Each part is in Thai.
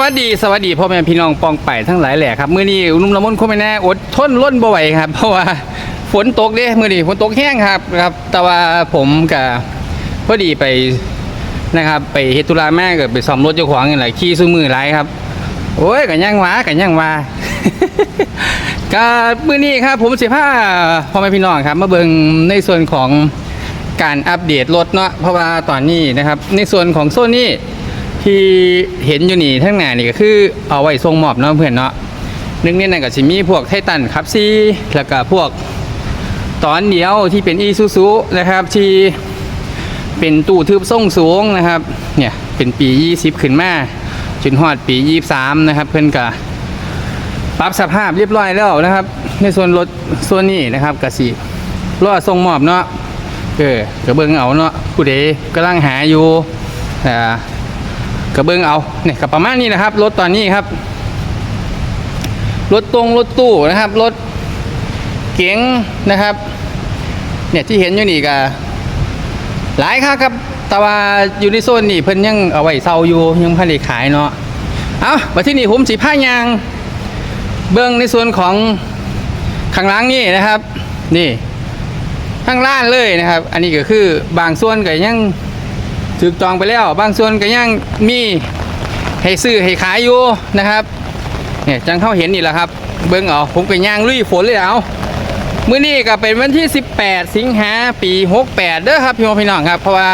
วัสดีสวัสดีพ่อแม่พี่น้องปองไปทั้งหลายแหล่ครับมื้อนี้นุ่มละมุนคงไม่แน่อดทนล้นบ่ไหวครับ เพราะว่าฝนตกเด้มื้อนี้ฝนตกแห้งครับครับ แต่ว่าผมกับพอดีไปนะครับ ไปเฮ็ดธุระแม่ก็ไปซ่อมรถเจ้าของนี่แหละขี่ซุมือหลายครับ โอ้ยกันยังวากันยังวาก็มื้อนี้ครับ ผมสิพาพ่อแม่พี่น้องครับ มาเบิ่งในส่วนของการอัปเดตรถเนาะเพราะว่าตอนนี้นะครับ ในส่วนของโซนนี้ ที่เห็นอยู่นี่ทั้งหน้านี่ก็คือเอาไว้ทรงมอบเนาะเพื่อนเนาะนึ่งในนั้นก็จะมีพวกไททันครับซีแล้วก็พวกตอนเดียวที่เป็นอีซูซูนะครับที่เป็นตู้ทึบทรงสูงนะครับเนี่ยเป็นปี 20 ขึ้นมาจนฮอดปี 23 นะครับ เพื่อนก็ปรับสภาพเรียบร้อยแล้วนะครับ ในส่วนรถส่วนนี้นะครับกสิรอทรงมอบเนาะเออกระเบิงเอาเนาะผู้ใดกำลังหาอยู่อ่า กระเบื้องเอาเนี่ยกับประมาณนี้นะครับ รถตอนนี้ครับ รถตรงรถตู้นะครับ รถเก๋งนะครับ เนี่ยที่เห็นอยู่นี่ก็หลายครับครับแต่ว่าอยู่ในโซนนี่เพิ่นยังเอาไว้เซาอยู่ยังพันได้ขายเนาะเอามาที่นี่ผมสีผ้ายาง เบื้องในส่วนของข้างล่างนี่นะครับ นี่ข้างล่างเลยนะครับ อันนี้ก็คือบางส่วนก็ยัง ถูกจองไปแล้ว บางส่วนก็ยังมีให้ซื้อให้ขายอยู่นะครับเนี่ยจังเข้าเห็นนี่แหละครับ เบิ้งเอาผมก็ย่างลุยฝนเลยเอามื้อนี้ก็เป็นวันที่ 18 สิงหาปี 68 เด้อครับพี่น้องพี่น้องครับ เพราะว่า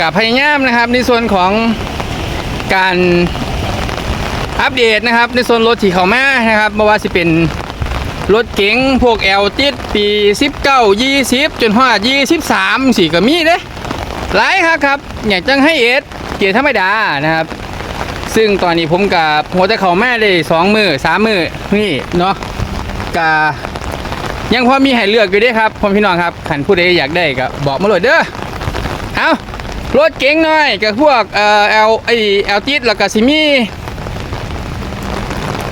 กับพยายามนะครับ ในส่วนของการอัปเดตนะครับ ในส่วนรถที่เขามานะครับไม่ว่าสิเป็นรถเก๋งพวกแอลติดปี 19 20 จนฮอด23สี่ก็มีเด้ หลายครับครับอย่างจังให้เอสเกียร์ธรรมดานะครับ ซึ่งตอนนี้ผมกับหัวแต่เขาแม่ได้สองมือสามมือนี่เนาะกายังพอมีให้เลือกอยู่ด้วยครับพ่อพี่น้องครับขันผู้ใดอยากได้ก็บอกมาเลยเด้อเอารถเก๋งหน่อยกับพวกเอ่อเอลไอเอลติดแล้วก็ซิมี่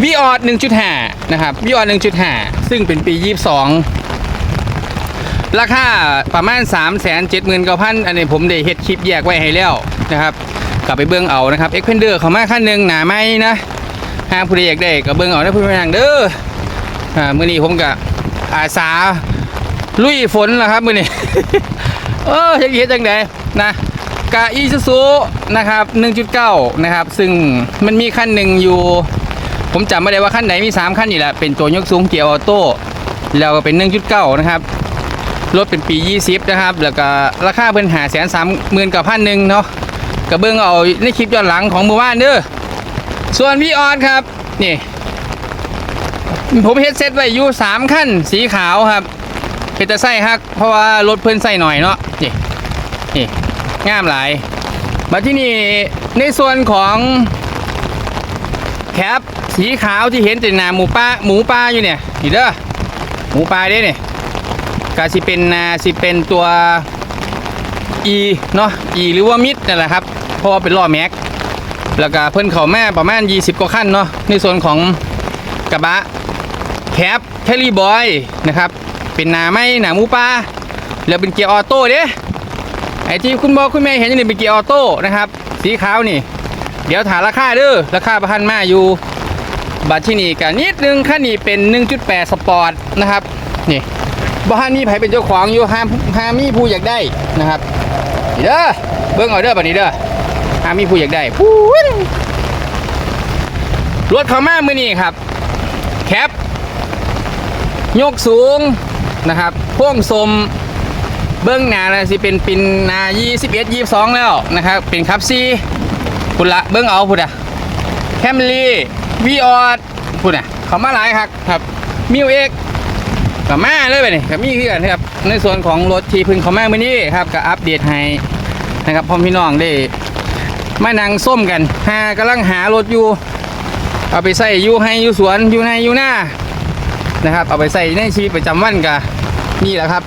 วีออด1.5 นะครับวีออด1.5 ซึ่งเป็นปี 22 ราคาประมาณ 3 7 9 0 0 0อันนี้ผมได้เฮ็ดคลิปแยกไว้ให้แล้วนะครับกลับไปเบิ่งเอานะครับ e x p e n d e r เขามาขั้นหนึ่งหนาไหมนะห้าผู้ใดอยากได้ก็เบิ่งเอานะผู้ใดอยากเด้ออ่ามื้อนี้ผมก็อาสาลุยฝนแล้วครับมื้อนี้เออเฮ็ดเฮ็ดจังไดนะกะอีซูซูนะครับ 1.9 นะครับ ซึ่งมันมีขั้นหนึ่งอยู่ ผมจำไม่ได้ว่าขั้นไหนมี 3 ขั้นนี่แหละเป็นตัวยกสูงเกียร์ออโต้แล้วก็เป็น 1.9 นะครับ รถเป็นปี 20 นะครับ แล้วก็ราคาเพิ่นหาแสนสามหมื่นกับพันหนึ่งเนาะกระเบื้องเอาในคลิปย้อนหลังของมื่อวานเด้อส่วนวีออนครับ นี่ ผมเฮ็ดเซตไว้อยู่สามขั้นสีขาวครับเป็นตะไส้ฮัก เพราะว่ารถเพิ่นใส่หน่อยเนาะนี่นี่งามหลายมาที่นี่ในส่วนของแคปสีขาวที่เห็นแต่หนาหมูป้าหมูป้าอยู่เนี่ยนี่เด้อหมูป้าเด้เนี่ย ก็สิเป็นนาสิเป็นตัว E เนาะ E หรือว่ามิดนั่นแหละครับ เพราะว่าเป็นล้อแม็ก แล้วก็เพิ่นเขาแม่ประมาณ 20 กว่าขั้นเนาะ ในส่วนของกระบะแคปแคลรี่บอยนะครับ เป็นนาไม่หนามูปลาแล้วเป็นเกียร์ออโต้เด้ไอที่คุณบอกคุณแม่เห็นอยู่นี่เป็นเกียร์ออโต้นะครับ สีขาวนี่ เดี๋ยวถามราคาเด้อราคาประพันมาอยู่บัตรที่นี่กันนิดนึงขั้นนี้เป็น 1.8 สปอร์ตนะครับ นี่ บ้านนี้ไผเป็นเจ้าของอยู่ห้ามห้ามมีผู้อยากได้นะครับนี่เด้อเบิ่งเอาเด้อบัดนี้เด้อห้ามมีผู้อยากได้พูนรถเขามามือนี้ครับ แคปยกสูงนะครับพ่วงสมเบื้องหน้านะสิเป็นปินนา21 22 แล้วนะครับเป็นคับซีพุ่นละเบื้องเอาพุ่นอะแคมรี่วีออดพุ่นอะเขามาหลายครับครับมิวเอ็ก กับมาเลยไปนี่กับมีเพื่อนครับ ในส่วนของรถที่พึ่งเขามาเมื่อนี้ครับก็อัปเดตให้นะครับพ่อพี่น้องได้มานั่งส้มกันหากำลังหารถอยู่ เอาไปใส่อยู่ให้อยู่สวนอยู่ในอยู่หน้านะครับ เอาไปใส่ในชีวิตประจำวันกันนี่แหละครับ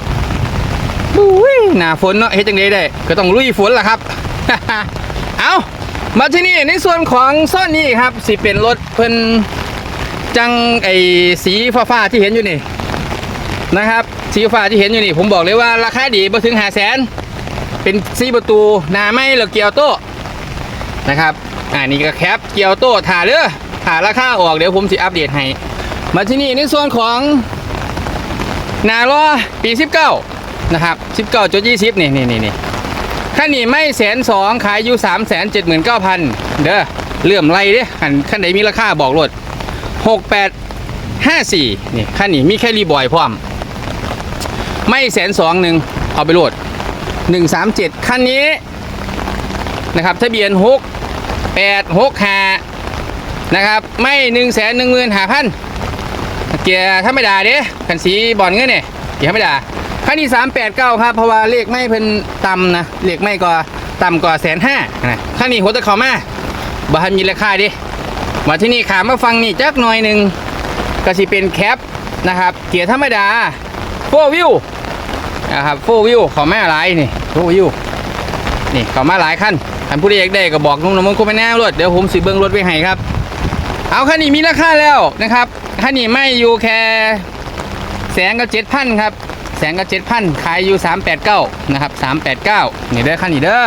อุ้ยหนาฝนเนาะเฮ็ดจังไดได้ ก็ต้องลุยฝนล่ะครับ เอามาที่นี่ในส่วนของซ่อนนี้ครับสิเป็นรถเพิ่นจังไอ้สีฟ้าๆที่เห็นอยู่นี่ นะครับสีฟ้าที่เห็นอยู่นี่ผมบอกเลยว่าราคาดีบ่ถึงหาแสนเป็นสีประตูนาไม่หรือเกียวโต้นะครับอ่านี่ก็แคปเกียวโต้ถ่าเด้อถ่าราคาออกเดี๋ยวผมสิอัปเดตให้มาที่นี่ในส่วนของนาล้อปี 19 นะครับ 19จุด20 นี่นี่นี่นี่ขั้นนี้ไม่แสนสองขายอยู่ 3 7 9 0 0 0 เด้อเลื่อมไรเด้ขันขั้นไหนมีราคาบอกรถ68 54นี่ขั้นนี้มีแค่รีบอยพร้อม ไม่แสนสองหนึ่งเอาไปโหลด 137 คันนี้นะครับทะเบียน 6 8 6 5นะครับไม่1 1 1 5 0 0 0เกียร์ธรรมดาเด้คันสีบอลเงี้ยเนี่ยเกียร์ธรรมดาคันนี้ 389 ครับ เพราะว่าเลขไม่เพิ่นต่ำนะเลขไม่ก็ต่ำกว่าแสนห้านะคันนี้หัวตะเขามาบ่ทันมีราคาดิมาที่นี่ขามาฟังนี่จักหน่อยหนึ่ง ก็สิเป็นแคปนะครับ เกียร์ธรรมดาโฟวิวนะครับโฟวิวเขามาหลายนี่โฟวิวนี่เขามาหลายขั้นท่านผู้ใดอยากได้ก็บอกนุ่งน้ำมันก็ไม่แน่รถเดี๋ยวผมสิเบิ้งรถไว้ให้ครับ เอาคันนี้มีราคาแล้วนะครับคันนี้ไม่อยู่แค่แสนกับเจ็ดพันครับแสนกับเจ็ดพันขายอยู่สามแปดเก้านะครับสามแปดเก้านี่เด้อคันนี้เด้อ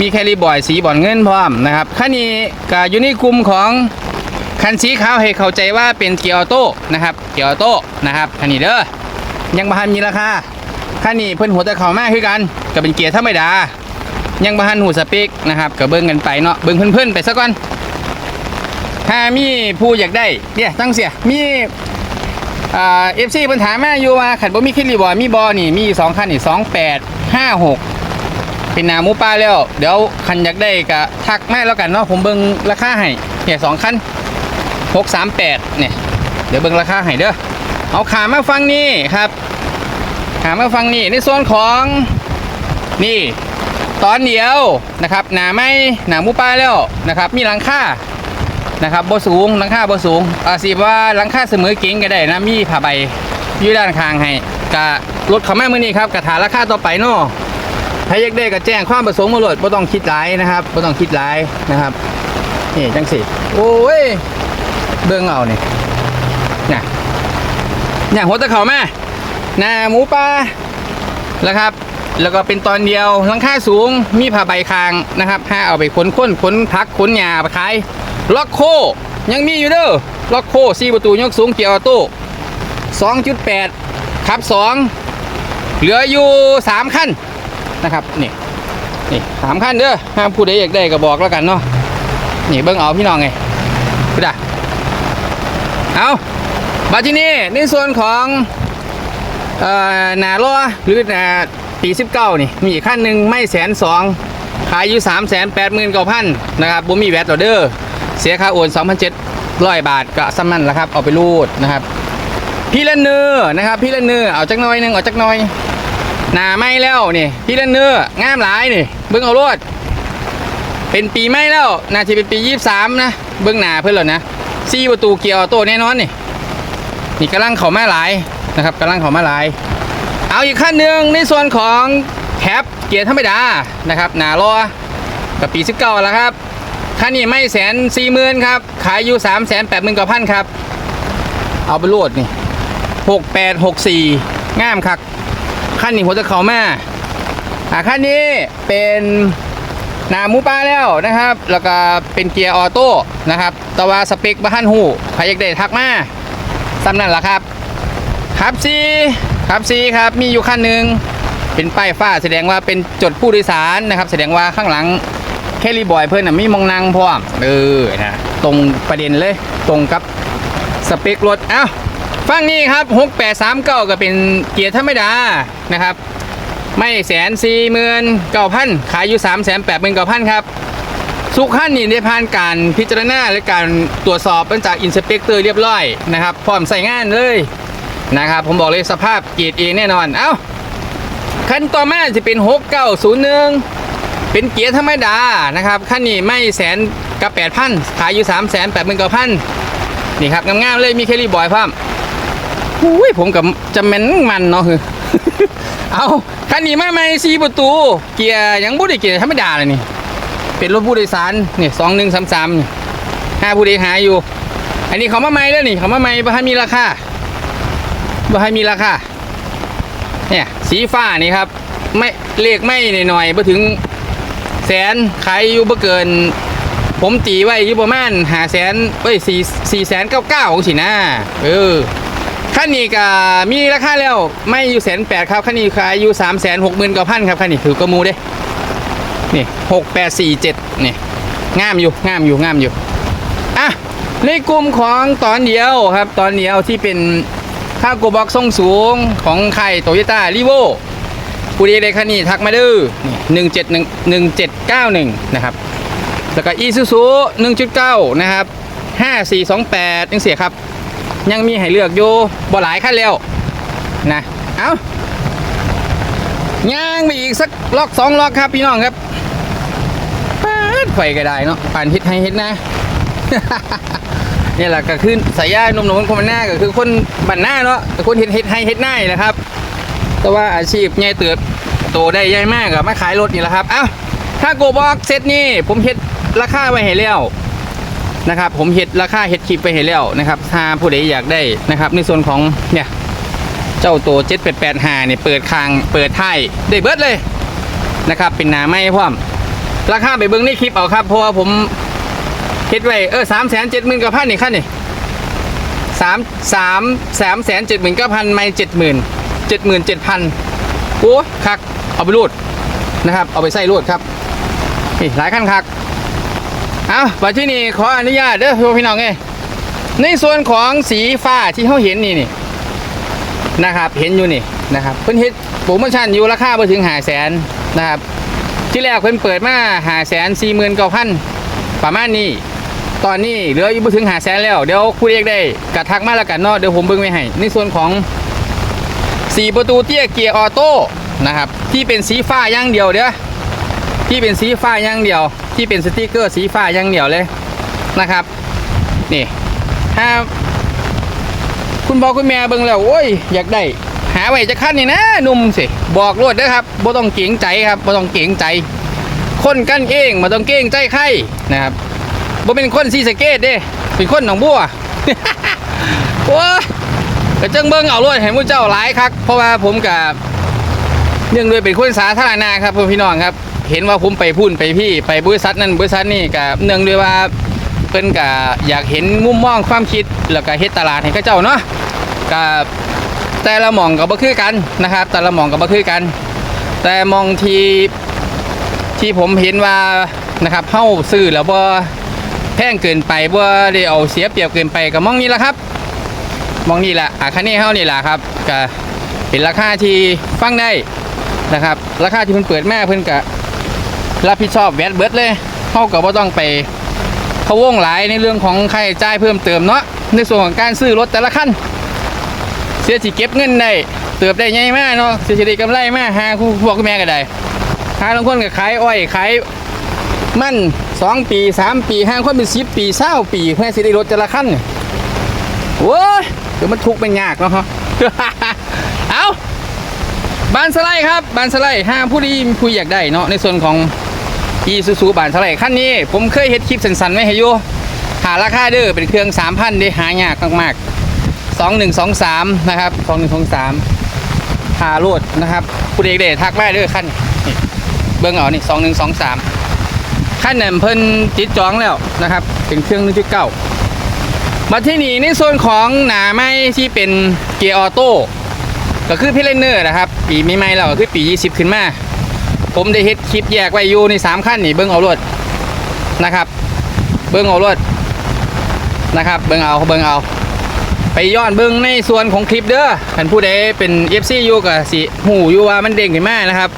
มีแคลิบอยสีบอลเงินพร้อมนะครับคันนี้ก็อยู่ในกลุ่มของ คันสีขาวให้เข้าใจว่าเป็นเกียร์ออโต้นะครับเกียร์ออโต้นะครับคันนี้เด้อยังบ่ทันมีราคาคันนี้เพิ่นหัวตะเข่ามากคือกันก็เป็นเกียร์ธรรมดา ยังบ่ทันหูสเปกนะครับก็เบิ่งกันไปเนาะเบิ่งเพื่อนๆไปซะก่อนถ้ามีผู้อยากได้เนี่ยตั้งเสียมีอ่าเอฟซีปัญหามมาอยู่ว่าขันบ่มีคิริบอมีบอนี่มีสองคันนี่สองแปดห้าหกเป็นนามูป้าแล้ว เดี๋ยวคันอยากได้ก็ทักแม่แล้วกันเนาะผมเบิ่งราคาให้เนี่ยสองคัน หกสามแปดเนี่ยเดี๋ยวเบิ่งราคาให้เด้อเอาขามาฟังนี่ครับขามาฟังนี่ในส่วนของนี่ตอนเดียวนะครับหนาไม่หนามูป้าแล้วนะครับ มีหลังค่านะครับบสูงหลังค่าบสูงอาสิว่าหลังค่าเสมอเก๋งก็ได้นะมีผ้าใบยู่ด้านข้างให้กะรถเขามามื้อนี้ครับกะถาราคาต่อไปเนาะถ้าอยากได้ก็แจ้งความประสงค์มาโหลดบ่ต้องคิดหลายนะครับบ่ต้องคิดหลายนะครับนี่จังสิโอ้ย เบิ่งเอานี่น่ะเนี่ยหัวตะเขาแมาหน้าหมูปลาแล้วครับ แล้วก็เป็นตอนเดียวหลังคาสูงมีผ้าใบคางนะครับถ้าเอาไปขนค้นขนพักขนหญ้าไปขายล็อกโค ยังมีอยู่เด้อล็อกโคสี่ประตูยกสูงเกียร์ออโต้2.8ขับ2เหลืออยู่3ขั้นนะครับนี่นี่สามขั้นเด้อห้ามผู้ใดอยากได้ก็บอกแล้วกันเนาะนี่เบิ้งเอาพี่น้องไงพี่ดา เอามาที่นี่ในส่วนของเอ่อหนาล้อหรือหนาปี19นี่มีอีกขั้นหนึ่งไม่แสนสองขายอยู่3 8 9 0 0 0นะครับบ่มีแวตต่อเด้อเสียค่าโอน2,700บาทก็ซ้ำนั่นแหละครับ เอาไปรูดนะครับพี่เล่นเนื้อนะครับพี่เล่นเนื้อเอาจักน้อยหนึงเอาจักน้อยหนาไม่แล้วนี่พี่เล่นเนื้องามหลายนี่เบิ้งเอารวดเป็นปีไม่แล้วนาจะเป็นปี23นะเบิ้งหนาเพื่อนเหรอนะ ซี่ประตูเกียร์ออโต้แน่นอนนี่นี่กำลังเขามาหลายนะครับกำลังเขามาหลาย เอาอีกขั้นหนึ่งในส่วนของแคปเกียร์ธรรมดานะครับหนาล้อกับปี19แล้วครับค่านี้ไม่แสนสี่หมื่นครับ ขายอยู่สามแสนแปดหมื่นกว่าพันครับ เอาไปโหลดนี่หกแปดหกสี่งามครับขั้นนี้ผมจะเขามาอ่าขั้นนี้เป็น หนามูปลาแล้วนะครับ แล้วก็เป็นเกียร์ออโต้นะครับ แตว่าสเปคบ้านหูใครอยากได้ทักมาซ้ำนั่นแหละครับครับซีครับซีครับ มีอยู่ขั้นหนึ่งเป็นป้ายฟ้าแสดงว่าเป็นจดผู้โดยสารนะครับ แสดงว่าข้างหลังแคลรีบอยเพื่อนนะมีมองนางพร้อมเออนะตรงประเด็นเลยตรงกับสเปครถเอ้าฟังนี่ครับ 6839ก็เป็นเกียร์ธรรมดานะครับ ไม่แสนสี่หมื่นเก้าพันขายอยู่สามแสนแปดหมื่นเก้าพันครับสุขันนี่ได้ผ่านการพิจารณาและการตรวจสอบเป็นจากอินสเปกเตอร์เรียบร้อยนะครับพร้อมใส่งานเลยนะครับ ผมบอกเลยสภาพเกียร์เอแน่นอน เอ้าคันต่อมาจะเป็น6901เป็นเกียร์ธรรมดานะครับขั้นนี้ไม่แสนกับแปดพันขายอยู่สามแสนแปดหมื่นกว่าพันนี่ครับงามๆเลยมีแคลรี่บอยพร้อมอุ้ยผมกับจะแม่นมันเนาะคือ เอาคันนี้ไม่ไม่สีประตู เกียร์ยังบุได้เกียร์ธรรมดาเลยนี่ เป็นรถผู้โดยสารนี่สองหนึ่งสามสามห้าผู้โดยหาอยู่ อันนี้เขามาไม่แล้วนี่ เขามาไม่บ่ให้มีราคาบ่ให้มีราคา เนี่ยสีฟ้านี่ครับ ไม่เลขไม่หน่อยๆบ่ถึงแสนขายอยู่บ่เกิน ผมตีไว้อยู่ประมาณหาแสนเอ้ยสี่สี่แสนเก้าเก้าสินะเออ ขั้นนี้ก็มีราคาแล้วไม่อยู่แสนแปดครับขั้นนี้ขายอยู่สามแสนหกหมื่นเก้าพันครับขั้นนี้ถือกระมูเด้นี่หกแปดสี่เจ็ดนี่งามอยู่งามอยู่งามอยู่อะในกลุ่มของตอนเดียวครับ ตอนเดียวที่เป็นค่าโกบ็อกทรงสูงของไข่โตโยต้ารีโวผู้ดีเลยคันนี้ทักมาดื้อหนึ่งเจ็ดหนึ่งหนึ่งเจ็ดเก้าหนึ่งนะครับ แล้วก็อีซูซูหนึ่งจุดเก้านะครับห้าสี่สองแปดยังเสียครับ ยังมีให้เลือกอยู่บ่หลายขั้นแล้วนะเอาย่างไปอีกสักล็อกสองล็อกครับพี่น้องครับปาดไฟก็ได้เนาะป่านเฮ็ดให้เฮ็ดนะนี่แหละก็คือสายาหนุ่มๆคนมันหน้าก็คือคนบันหน้าเนาะคนเฮ็ดเฮ็ดให้เฮ็ดหน้านี่แหละครับ แต่ว่าอาชีพใหญ่เติบโตได้ใหญ่มากอะมาขายรถนี่แหละครับเอ้าถ้าโกบอกเซตนี้ผมเฮ็ดราคาไว้ให้แล้ว นะครับผมเฮ็ดราคาเฮ็ดคลิปไปให้แล้วนะครับถ้าผู้ใดอยากได้นะครับ ในส่วนของเนี่ยเจ้าตัว7885เนี่ยเปิดคางเปิดท้ายได้เบิดเลยนะครับ เป็นนาไม้พร้อมราคาไปเบิ่งในคลิปเอาครับเพราะว่าผมเฮ็ดไว้เออสามแสนเจ็ดหมื่นกับพันนี่ขั้นนี่สามสามสามแสนเจ็ดหมื่นเก้าพันไม่เจ็ดหมื่นเจ็ดหมื่นเจ็ดพันโอ้คักเอาไปรูดนะครับ เอาไปใส่รูดครับนี่หลายขั้นคัก เอาบัดที่นี่ขออนุญาตเด้อพี่น้องเอ้ในส่วนของสีฟ้าที่เขาเห็นนี่นี่นะครับ เห็นอยู่นี่นะครับเพิ่นเฮ็ดโปรโมชั่นอยู่ราคาไปถึงหาแสนนะครับ ที่แรกเพิ่นเปิดมาหาแสนสี่หมื่นเก้าพันประมาณนี้ ตอนนี้เหลืออยู่บ่ถึงหาแสนแล้ว เดี๋ยวคุณเอกได้กระทักมาแล้วกันเนาะเดี๋ยวผมเบิ่งไว้ให้ในส่วนของสี่ประตูเตี้ยเกียร์ออโต้นะครับที่เป็นสีฟ้าอย่างเดียวเด้อที่เป็นสีฟ้าอย่างเดียว ที่เป็นสติกเกอร์สีฟ้าอย่างเดียวเลยนะครับ นี่ถ้าคุณบอคุณแม่เบิ่งแล้วโอ้ยอยากได้หาไว้จะขั้นนี่นะนุ่มสิบอกรวดเด้อครับบ่ต้องเก่งใจครับบ่ต้องเก่งใจ คนกันเองมาต้องเก่งใจใครนะครับบ่เป็นคนซีสเกตเด้เป็นคนหนองบัวโอ้ยก็จังเบิ่งเอารวดให้หมู่เจ้าหลายคักเพราะว่าผมกับเนื่องด้วยเป็นคนสาธารณะครับพี่น้องครับ เห็นว่าผมไปพูนไปพี่ไปบริษัทนั้นบริษัทนี้กับเนื่องด้วยว่าเพิ่นก็อยากเห็นมุมมองความคิดแล้วก็เฮ็ดตลาดให้เขาเจ้าเนาะกับแต่ละมองก็บ่คือกันนะครับ แต่ละมองก็บ่คือกัน แต่มองที่ที่ผมเห็นว่านะครับเฮาซื้อแล้วบ่แพงเกินไปบ่ได้เอาเสียเปรียบเกินไปก็มองนี้ละครับ มองนี่แหละอาคาเน่เฮานี่แหละครับก็เป็นราคาที่ฟังได้นะครับ ราคาที่เพิ่นเปิดแม่เพิ่นก็ รับผิดชอบแวดเบิดเลยเฮาก็บ่ต้องไปพะวงหลายในเรื่องของค่าใช้จ่ายเพิ่มเติมเนาะในส่วนของการซื้อรถแต่ละคันเสียสิเก็บเงินได้เติบได้ใหญ่มากเนาะเสียสิได้กำไรมากหาคุณพ่อคุณแม่ก็ได้หาบางคนก็ขายอ้อยขายมันสองปีสามปีห้างคนเป็นสิบปีเศร้าปีเพื่อสิได้รถแต่ละคันเนี่ยโว้ยเดี๋ยวมันทุกข์มันยากเนาะเอาบานสไลด์ครับบานสไลด์ห้าผู้ดีผู้อยากได้เนาะในส่วนของ อีซูซูบานสไลด์ขั้นนี้ผมเคยเฮ็ดคลิปสั้นๆไว้ให้อยู่หาราคาเด้อเป็นเครื่อง3,000เด้หายากมากๆ2123นะครับ2123หาโลดนะครับผู้เด็กเดทักมาเด้อขั้นเบิ่งเอานี่2123ขั้นนั้นเพิ่นติดจองแล้วนะครับ เป็นเครื่อง1.9มาที่นี่ในโซนของหนาไม้ที่เป็นเกียร์ออโต้ก็คือพี่เลนเนอร์นะครับ ปีใหม่ๆเราก็คือปี 20 ขึ้นมา ผมได้เฮ็ดคลิปแยกไว้อยู่ใน3ขั้นนี่เบิ้งเอารวดนะครับ เบิ้งเอารวดนะครับ เบิ้งเอาเบิ้งเอา ไปย้อนเบิ้งในส่วนของคลิปเด้อท่านผู้ใดเป็น FC อยู่กับสิหูอยู่ว่ามันเด้งขึ้นมานะครับ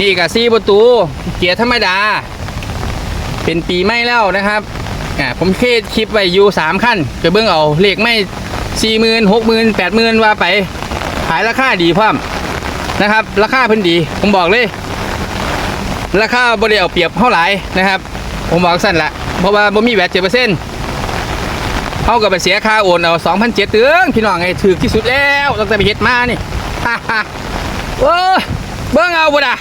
นี่กับซีประตู เกียร์ธรรมดา เป็นปีใหม่แล้วนะครับอ่าผมเคสคลิปไว้อยู่สามขั้นไปเบิ่งเอาเลขไม่สี่หมื่นหกหมื่นแปดหมื่นว่าไปขายราคาดีพร้อมนะครับ ราคาเพิ่นดี ผมบอกเลย ราคาบริเอาเปรียบเท่าไหร่นะครับ ผมบอกสั้นละเพราะว่าบ่มีแวดเจ็ดเปอร์เซ็นต์เท่ากับไปเสียค่าโอนเอาสองพันเจ็ดเตืองพี่น้องไงถือที่สุดแล้วตั้งแต่ไปเฮ็ดมานี่ฮ่าฮ่าโอ้ยเบิ่งเอาบ่ด่ะ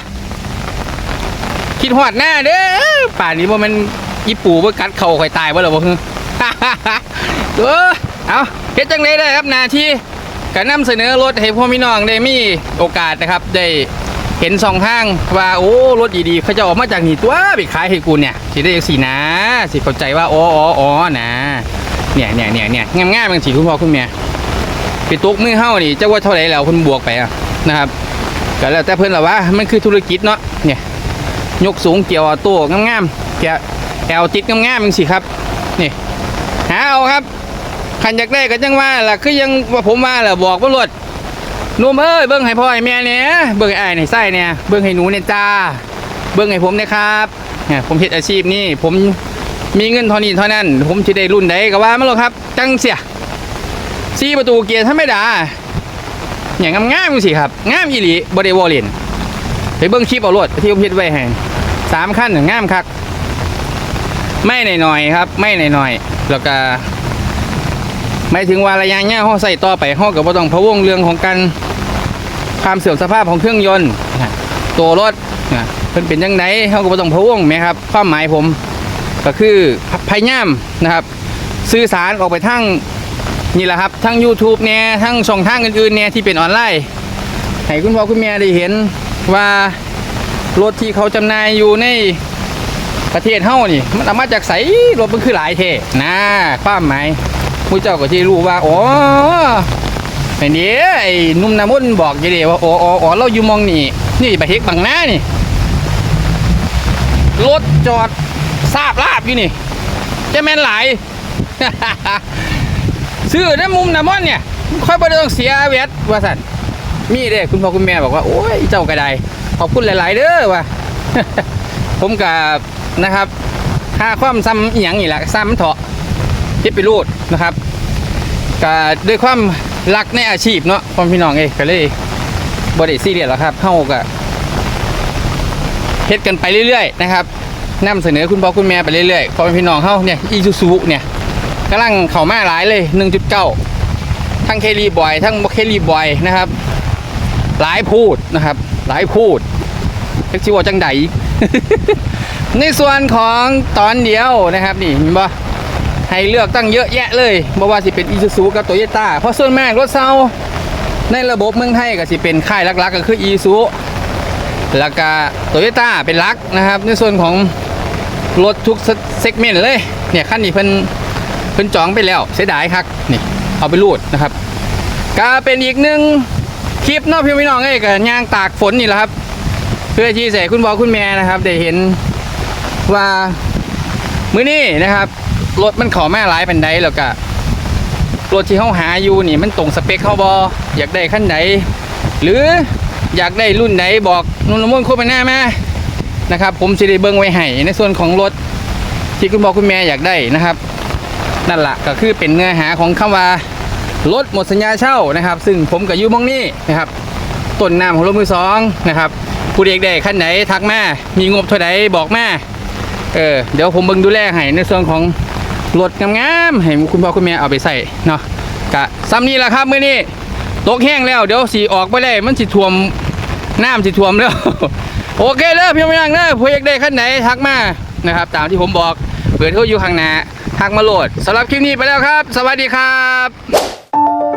คิดหอดหน้าเด้อป่านนี้ว่ามันญี่ปุ่นว่ากัดเข่าข่อยตายว่าหรอบ่ฮึเออเอาเฮ็ดจังเลยได้ครับนาที่การนำเสนอรถให้พ่อพี่น้องได้มีโอกาสนะครับได้ เห็นสองทางว่าโอ้รถดีๆเขาจะออกมาจากนี่ตัวไปขายให้กูเนี่ยสิได้สีนะสิเข้าใจว่าอ๋ออ๋ออ๋อนะเนี่ยเนี่ยเนี่ยเนี่ยง่ามๆบางทีคุณพ่อคุณแม่ไปตกมือเฮ้านี่จะว่าเท่าไหร่แล้วคุณบวกไปอะนะครับก็แล้วแต่เพื่อนละว่ามันคือธุรกิจเนาะเนี่ยยกสูงเกี่ยวออโต้งามๆแกแอลติดง่ามๆบางสิครับนี่หาเอาครับขันอยากได้ก็จังว่าล่ะคือยังว่าผมว่าล่ะบอกว่ารถ นุ่มเอ้ยเบิ้งให้พ่อให้แม่เนี่ยเบิ้งให้อ้ายให้ไส้เนี่ยเบิ้งให้หนูเนี่ยจ้า เบิ้งให้ผมเนี่ยครับเนี่ยผมเฮ็ดอาชีพนี้ผมมีเงินเท่านี้เท่านั้น ผมจะได้รุ่นใดก็ว่ามาหรอกครับ จังเสียซีประตูเกียร์ธรรมดาอย่างงามๆสิครับงามอีหลีบ่ได้วอลเลนไปเบิ้งคลิปเอารถที่ผมเฮ็ดไว้ให้สามขั้นงามคักไม่หน่อยๆครับ ไม่หน่อยๆแล้วก็หมายถึงว่าระยะเนี้ยเขาใส่ต่อไปเขาก็บ่ต้องพะวงเรื่องของการ ความเสื่อมสภาพของเครื่องยนต์ตัวรถเพิ่นเป็นยังไงเขาก็บต้องพะวงไหมครับความหมายผมก็คือพยายามนะครับ สื่อสารออกไปทั้งนี่แหละครับทั้ง YouTube เนี่ยทั้งช่องทางอื่นๆเนี่ยที่เป็นออนไลน์ให้คุณพ่อคุณแม่ได้เห็นว่ารถที่เขาจำหน่ายอยู่ในประเทศเฮานี่ มันเอามาจากไสรถมันคือหลายเทนะความหมายผู้เจ้าก็ที่รู้ว่า อ๋อ ไอ้นี่ไอ้นุ่มน้ำมนบอกจะดีว่าอ๋ออ๋ออ๋อเราอยู่มองนี่นี่ไปเฮกบังหน้านี่รถจอดทราบลาบอยู่นี่จะแม่นหลายซื้อน้ำมุมน้ำมนเนี่ยค่อยได้ต้องเสียเวทว่าสันมีเด้คุณพ่อคุณแม่บอกว่าโอ้ยเจ้าก็ไดขอบคุณหลาย ๆ เด้อว่ะผมกับนะครับค่าความซ้ำอีหยังนี่แหละซ้ำเถาะที่ไปรูดนะครับก็ด้วยความ รักในอาชีพเนาะพ่อพี่น้องเอ้ก็เลยบริซีเรียสหรอกครับเข้าก็เฮ็ดกันไปเรื่อยๆนะครับนำเสนอคุณพ่อคุณแม่ไปเรื่อยๆพ่อพี่น้องเข้าเนี่ยอีซูซูเนี่ยกำลังเข้ามาหลายเลย 1.9 ทั้งเคลีบอย ทั้งบ่เคลีบอยนะครับ หลายพูดนะครับ หลายพูดเล็กชิวาจังใดในส่วนของตอนเดียวนะครับนี่เห็นปะ ให้เลือกตั้งเยอะแยะเลยบ่ว่าสิเป็นอีซูซูกับโตโยต้าเพราะส่วนมากรถเซาในระบบเมืองไทยก็สิเป็นค่ายลักๆก็คืออีซูแล้วก็โตโยต้าเป็นลักนะครับ ในส่วนของรถทุกเซกเมนต์เลยเนี่ยคันนี้เพิ่นเพิ่นจองไปแล้วเสียดายครับนี่เอาไปรูดนะครับก็เป็นอีกหนึ่งคลิปนาะพี่น้องเอ้กับยางตากฝนนี่แหละครับ เพื่อที่ใส่คุณพ่อคุณแม่นะครับ ได้เห็นว่ามื้อนี้นะครับ รถมันขอแม่หลายเป็นไดแล้วก็รถที่เขาหาอยู่นี่มันตรงสเปคเขาบออยากได้ขั้นไหนหรืออยากได้รุ่นไหนบอกนุ่นละมุนโคตรหน้ามานะครับ ผมจะได้เบิ้งไว้ให้ในส่วนของรถที่คุณพ่อคุณแม่อยากได้นะครับ นั่นแหละก็คือเป็นเนื้อหาของคำว่ารถหมดสัญญาเช่านะครับ ซึ่งผมกับยูมองนี่นะครับต้นน้ำของรถมือสองนะครับผู้เด็กได้ขั้นไหนทักแมามีงบเท่าไหร่บอกแมาเออเดี๋ยวผมเบิ่งดูแลให้ในส่วนของ รถงามๆให้คุณพ่อคุณแม่เอาไปใส่เนาะกะซ้ำนี้แหละครับเมื่อนี้ตกแห้งแล้วเดี๋ยวสีออกไปเลยมันสิท่วมน้ำสิท่วมแล้ว โอเคเด้อพี่น้องเด้อผู้อยากได้ขั้นไหนทักมานะครับตามที่ผมบอกเปิดเขาอยู่ข้างหน้าทักมาโหลดสำหรับคลิปนี้ไปแล้วครับ สวัสดีครับ